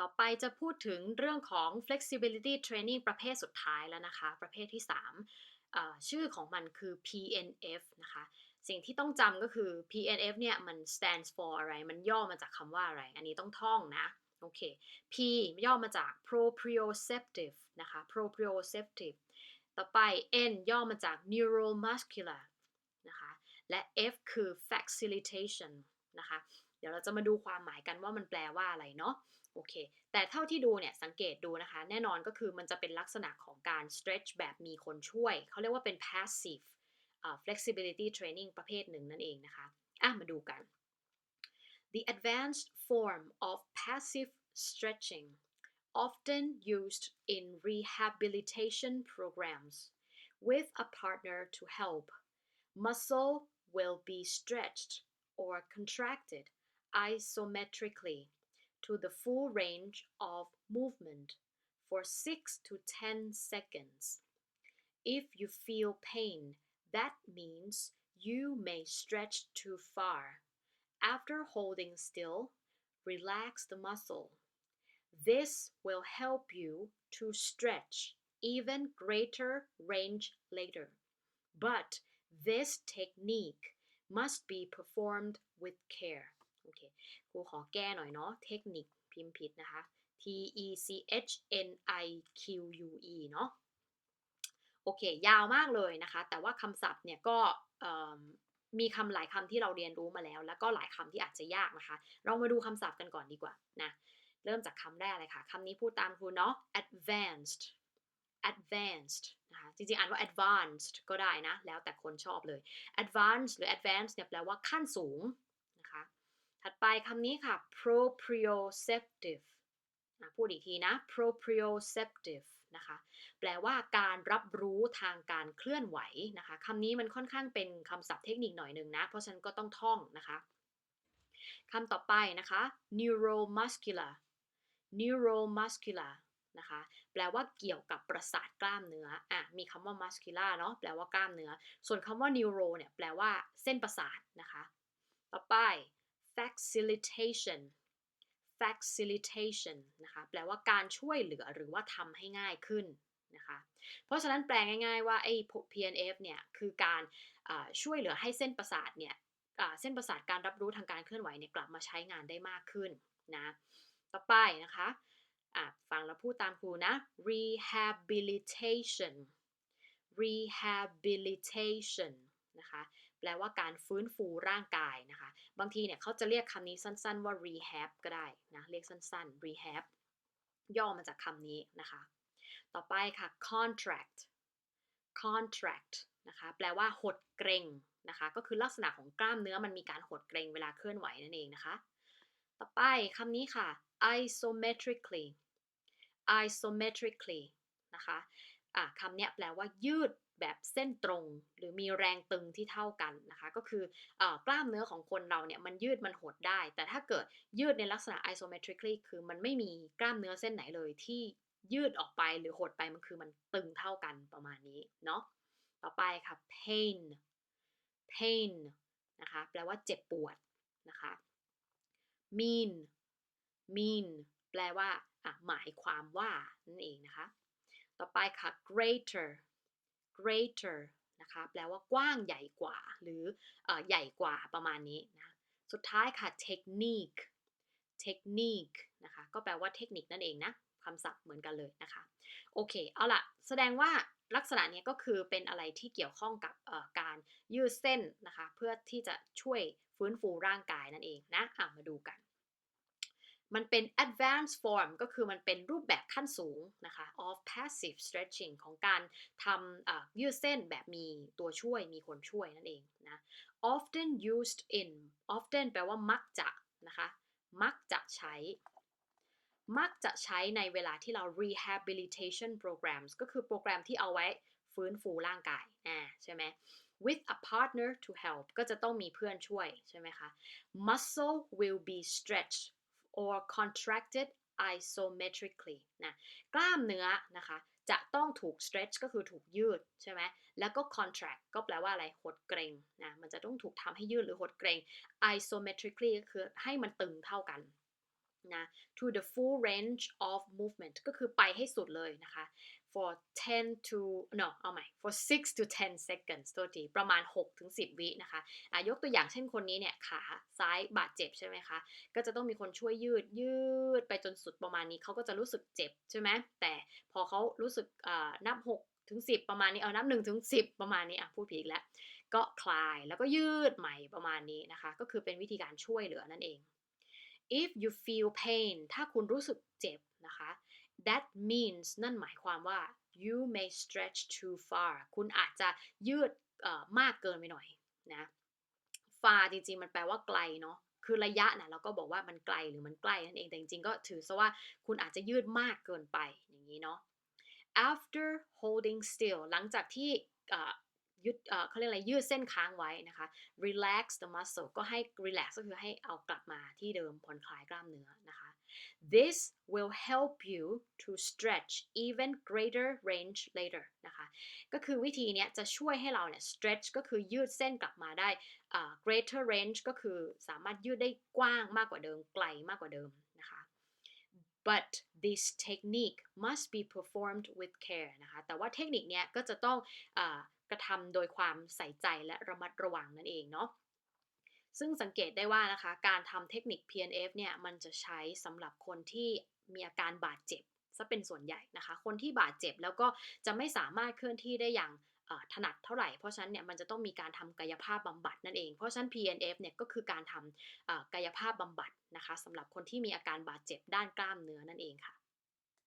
ต่อไปจะพูดถึงเรื่องของ flexibility training ประเภทสุดท้ายแล้วนะคะ ประเภทที่ 3 ชื่อของมันคือ PNF นะคะ สิ่งที่ต้องจำก็คือ PNF เนี่ยมัน stands for อะไร มันย่อมาจากคำว่าอะไร อันนี้ต้องท่องนะ โอเค P ย่อมาจาก proprioceptive นะคะ proprioceptive ต่อไป N ย่อมาจาก neuromuscular นะคะ และ F คือ facilitation นะคะ เดี๋ยวเราจะมาดูความหมายกันว่ามันแปลว่าอะไรเนาะโอเค แต่เท่าที่ดูเนี่ยสังเกตดูนะคะ แน่นอนก็คือมันจะเป็นลักษณะของการ stretch แบบมีคนช่วย เขาเรียกว่าเป็น passive uh, flexibility training ประเภทหนึ่งนั่นเองนะคะ อะ มาดูกัน The advanced form of passive stretching often used in rehabilitation programs with a partner to help muscle will be stretched or contracted isometrically to the full range of movement for 6 to 10 seconds. If you feel pain, that means you may stretch too far. After holding still, relax the muscle. This will help you to stretch even greater range later. But this technique must be performed with care. โอเคครูขอแก้หน่อยเนาะเทคนิคพิมพ์ผิดนะคะ T E C H N I Q U E เนาะโอเค ยาวมากเลยนะคะ แต่ว่าคำศัพท์เนี่ยก็มีคำหลายคำที่เราเรียนรู้มาแล้ว แล้วก็หลายคำที่อาจจะยากนะคะ เรามาดูคำศัพท์กันก่อนดีกว่านะเริ่มจากคำแรกเลยค่ะคำนี้พูดตามครูเนาะ advanced advanced นะคะจริงๆ อ่านว่า advanced ก็ได้นะ แล้วแต่คนชอบเลย advanced หรือ advanced เนี่ยแปลว่าขั้นสูง ถัดไปคำนี้ค่ะ proprioceptive พูดอีกทีนะ proprioceptive นะคะ แปลว่าการรับรู้ทางการเคลื่อนไหวนะคะคำนี้มันค่อนข้างเป็นคำศัพท์เทคนิคหน่อยหนึ่งนะ เพราะฉันก็ต้องท่องนะคะคำต่อไปนะคะ neuromuscular neuromuscular นะคะแปลว่าเกี่ยวกับประสาทกล้ามเนื้ออะมีคำว่า muscular เนาะแปลว่ากล้ามเนื้อ ส่วนคำว่า neuro เนี่ยแปลว่าเส้นประสาทนะคะ ต่อไป facilitation facilitation นะคะแปลว่าการช่วยเหลือหรือว่าทำให้ง่ายขึ้นนะคะเพราะฉะนั้นแปลง่ายๆว่าไอ้ PNF เนี่ยคือการช่วยเหลือให้เส้นประสาทเนี่ยเส้นประสาทการรับรู้ทางการเคลื่อนไหวเนี่ยกลับมาใช้งานได้มากขึ้นนะต่อไปนะคะฟังแล้วพูดตามครูนะ rehabilitation rehabilitation นะคะ แปลว่าการฟื้นฟูร่างกายนะคะ บางทีเนี่ยเขาจะเรียกคำนี้สั้นๆว่า rehab ก็ได้นะ เรียกสั้นๆ rehab ย่อมาจากคำนี้นะคะ ต่อไปค่ะ contract contract นะคะ แปลว่าหดเกรงนะคะ ก็คือลักษณะของกล้ามเนื้อมันมีการหดเกรงเวลาเคลื่อนไหวนั่นเองนะคะ ต่อไปคำนี้ค่ะ isometrically isometrically นะคะะคำนี้แปลว่ายืด แบบเส้นตรง หรือมีแรงตึงที่เท่ากันนะคะ ก็คืออกล้ามเนื้อของคนเราเนี่ยมันยืดมันหดได้ แต่ถ้าเกิดยืดในลักษณะ isometrically คือมันไม่มีกล้ามเนื้อเส้นไหนเลยที่ยืดออกไปหรือหดไปมันคือมันตึงเท่ากันประมาณนี้เนาะต่อไปค่ะ pain pain นะคะแปลว่าเจ็บปวดนะคะ mean mean แปลว่าหมายความว่านั่นเองนะคะ ต่อไปค่ะ greater greater นะคะแปลว่ากว้างใหญ่กว่า หรืออใหญ่กว่าประมาณนี้นะสุดท้ายค่ะ technique technique นะคะก็แปลว่าเทคนิคนั่นเองนะคำศัพท์เหมือนกันเลยนะคะ โอเค เอาละแสดงว่าลักษณะนี้ก็คือเป็นอะไรที่เกี่ยวข้องกับการยืดเส้นนะคะ เพื่อที่จะช่วยฟื้นฟูร่างกายนั่นเองนะะมาดูกัน มันเป็น advanced form ก็คือมันเป็นรูปแบบขั้นสูงนะคะ of passive stretching ของการทำยืดเส้นแบบมีตัวช่วยมีคนช่วยนั่นเองนะ often used in often แปลว่ามักจะนะคะ มักจะใช้ มักจะใช้ในเวลาที่เรา rehabilitation programs ก็คือโปรแกรมที่เอาไว้ฟื้นฟูร่างกายอ่าใช่ไหม with a partner to help ก็จะต้องมีเพื่อนช่วยใช่ไหมคะ muscle will be stretched or contracted isometrically นะกล้ามเนื้อนะคะ จะต้องถูก stretch ก็คือถูกยืดใช่ไหมแล้วก็ contract ก็แปลว่าอะไรหดเกรงนะมันจะต้องถูกทำให้ยืดหรือหดเกรง isometrically ก็คือให้มันตึงเท่ากันนะ to the full range of movement ก็คือไปให้สุดเลยนะคะ for 10 to no เอาใหม่ for 6 to 10 seconds ตัวทีประมาณ 6 ถึง 10 วินะคะอะยกตัวอย่างเช่นคนนี้เนี่ยขาซ้ายบาดเจ็บใช่ไหมคะ ก็จะต้องมีคนช่วยยืดยืดไปจนสุดประมาณนี้เขาก็จะรู้สึกเจ็บใช่ไหมแต่พอเขารู้สึกอ่านับ 6 ถึง 10 ประมาณนี้เอานับ1ถึง10 ประมาณนี้อะพูดผิดแล้ว ก็คลายแล้วก็ยืดใหม่ประมาณนี้นะคะ ก็คือเป็นวิธีการช่วยเหลือนั่นเอง if you feel pain ถ้าคุณรู้สึกเจ็บนะคะ that means นั่นหมายความว่า you may stretch too far คุณอาจจะยืดมากเกินไปหน่อยนะ far จริงๆ มันแปลว่าไกลเนาะคือระยะนะเราก็บอกว่ามันไกลหรือมันใกล้นั่นเอง แต่จริงๆ ก็ถือซะว่าคุณอาจจะยืดมากเกินไปอย่างนี้เนาะ after holding still หลังจากที่ยึดเขาเรียกอะไรยืดเส้นค้างไว้นะคะ relax the muscle ก็ให้ relax ก็คือให้เอากลับมาที่เดิมผ่อนคลายกล้ามเนื้อนะคะ this will help you to stretch even greater range later นะคะ ก็คือวิธีเนี้ยจะช่วยให้เราเนี่ย stretch ก็คือยืดเส้นกลับมาได้อ่า greater range ก็คือสามารถยืดได้กว้างมากกว่าเดิม ไกลมากกว่าเดิมนะคะ but this technique must be performed with care นะคะ แต่ว่าเทคนิคเนี้ยก็จะต้องอากระทำโดยความใส่ใจและระมัดระวังนั่นเองเนาะ ซึ่งสังเกตได้ว่านะคะ การทำเทคนิค PNF เนี่ย มันจะใช้สำหรับคนที่มีอาการบาดเจ็บซะเป็นส่วนใหญ่นะคะ คนที่บาดเจ็บแล้วก็จะไม่สามารถเคลื่อนที่ได้อย่างถนัดเท่าไหร่ เพราะฉะนั้นเนี่ยมันจะต้องมีการทำกายภาพบำบัดนั่นเอง เพราะฉะนั้น PNF เนี่ยก็คือการทำกายภาพบำบัดนะคะสำหรับคนที่มีอาการบาดเจ็บด้านกล้ามเนื้อนั่นเองค่ะ